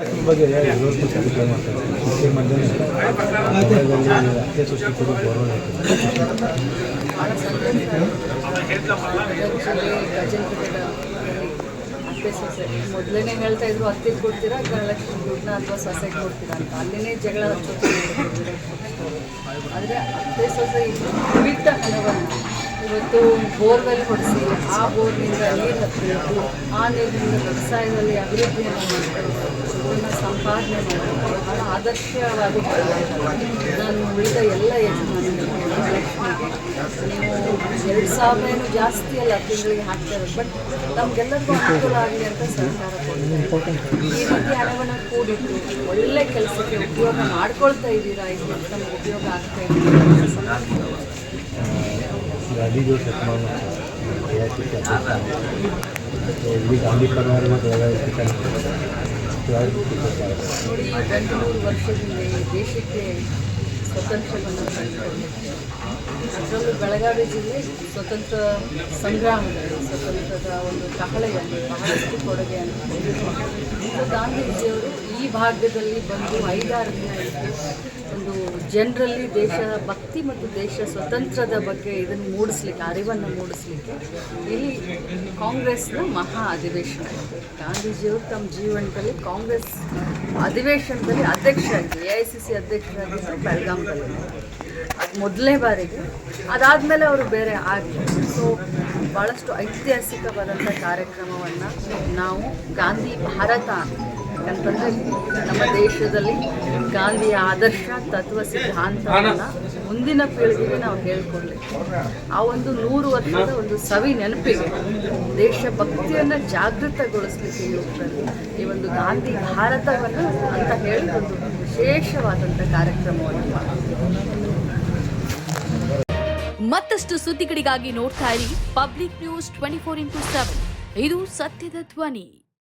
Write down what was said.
ಬಗ್ಗೆ ಸೊಸೆ ಮೊದಲನೇ ಹೇಳ್ತಾ ಇದ್ರು ಅತ್ತೆ ಕೊಡ್ತೀರಾ ಗೃಹಲಕ್ಷ್ಮಿ ದುಡ್ಡನ್ನ ಅಥವಾ ಸೊಸೆಗೆ ಕೊಡ್ತೀರಾ ಅಂತ? ಅಲ್ಲಿನೇ ಜಗಳ ಹಚ್ಚೋದು. ಆದರೆ ಅತ್ತೆ ಸೊಸೆ ವಿವಿಧ ಹಣವನ್ನು ಇವತ್ತು ಬೋರ್ವೆಲ್ ಹೊಡಿಸಿ, ಆ ಬೋರ್ನಿಂದ ನೀರು ಹತ್ತಬೇಕು ಆ ನೀರಿನಿಂದ ವ್ಯವಸಾಯದಲ್ಲಿ ಅಭಿವೃದ್ಧಿಯನ್ನು ಮಾಡಿಕೊಳ್ಬೇಕು ಅದನ್ನು ಸಂಪಾದನೆ ಮಾಡಬೇಕು. ಬಹಳ ಆದರ್ಶವಾದ ನಾನು ಉಳಿದ ಎಲ್ಲ ನೀವು ಎರಡು ಸಾವಿರ ಏನು ಜಾಸ್ತಿ ಅಲ್ಲ ತಿಂಗಳಿಗೆ ಹಾಕ್ತಾರೆ, ಬಟ್ ನಮಗೆಲ್ಲರಿಗೂ ಅನುಕೂಲ ಆಗಲಿ ಅಂತ ಸರ್ಕಾರ ಈ ರೀತಿ ಹಣವನ್ನು ಕೂಡಿಟ್ಟು ಒಳ್ಳೆ ಕೆಲಸಕ್ಕೆ ಉಪಯೋಗ ಮಾಡ್ಕೊಳ್ತಾ ಇದ್ದೀರಾ ಇದು ನಮ್ಗೆ ಉಪಯೋಗ ಆಗ್ತಾ ಇದೆ ಗಾಂಧೀಜಿಯವರು ಶತಮಾನ ಇಡೀ ಗಾಂಧಿ ಪರಿವಾರದ ಮೂರು ವರ್ಷದಿಂದ ದೇಶಕ್ಕೆ ಸ್ವತಂತ್ರವನ್ನು ಅದರಲ್ಲೂ ಬೆಳಗಾವಿ ಜಿಲ್ಲೆ ಸ್ವತಂತ್ರ ಸಂಗ್ರಾಮದಲ್ಲಿ, ಸ್ವತಂತ್ರದ ಒಂದು ಕಹಳೆಯಲ್ಲಿ ಬಹಳಷ್ಟು ಕೊಡುಗೆಯನ್ನು ಗಾಂಧೀಜಿಯವರು ಈ ಭಾಗದಲ್ಲಿ ಬಂದು ಐದಾರು ದಿನ ಒಂದು ಜನರಲ್ಲಿ ದೇಶ ಭಕ್ತಿ ಮತ್ತು ದೇಶ ಸ್ವತಂತ್ರದ ಬಗ್ಗೆ ಇದನ್ನು ಮೂಡಿಸ್ಲಿಕ್ಕೆ, ಅರಿವನ್ನು ಮೂಡಿಸ್ಲಿಕ್ಕೆ ಇಲ್ಲಿ ಕಾಂಗ್ರೆಸ್ನ ಮಹಾ ಅಧಿವೇಶನ ಇದೆ ಗಾಂಧೀಜಿಯವರು ತಮ್ಮ ಜೀವನದಲ್ಲಿ ಕಾಂಗ್ರೆಸ್ ಅಧಿವೇಶನದಲ್ಲಿ ಅಧ್ಯಕ್ಷರಾಗಿ ಎ ಐ ಸಿ ಸಿ ಅಧ್ಯಕ್ಷರಾಗಿದ್ದು ಬೆಳಗಾಂದಲ್ಲಿ ಅದು ಮೊದಲನೇ ಬಾರಿಗೆ. ಅದಾದಮೇಲೆ ಅವರು ಬೇರೆ ಆಗಿ. ಸೊ ಭಾಳಷ್ಟು ಐತಿಹಾಸಿಕವಾದಂಥ ಕಾರ್ಯಕ್ರಮವನ್ನು ನಾವು ಗಾಂಧಿ ಭಾರತ ಯಾಕಂತಂದರೆ ನಮ್ಮ ದೇಶದಲ್ಲಿ ಗಾಂಧಿಯ ಆದರ್ಶ ತತ್ವ ಸಿದ್ಧಾಂತವನ್ನು ಮುಂದಿನ ಪೀಳಿಗೆಗೆ ನಾವು ಹೇಳ್ಕೊಡ್ಲಿಕ್ಕೆ ಆ ಒಂದು ನೂರು ವರ್ಷದ ಒಂದು ಸವಿ ನೆನಪಿಗೆ ದೇಶಭಕ್ತಿಯನ್ನು ಜಾಗೃತಗೊಳಿಸಲಿಕ್ಕೆ ಈ ಒಂದು ಗಾಂಧಿ ಭಾರತವನ್ನು ಅಂತ ಹೇಳಿ ಒಂದು ವಿಶೇಷವಾದಂಥ ಕಾರ್ಯಕ್ರಮವನ್ನು ಮತ್ತಷ್ಟು ಸುದ್ದಿಗಳಿಗಾಗಿ ನೋಡ್ತಾ ಇರಿ public news twenty four into seven. ಇದು ಸತ್ಯದ ಧ್ವನಿ.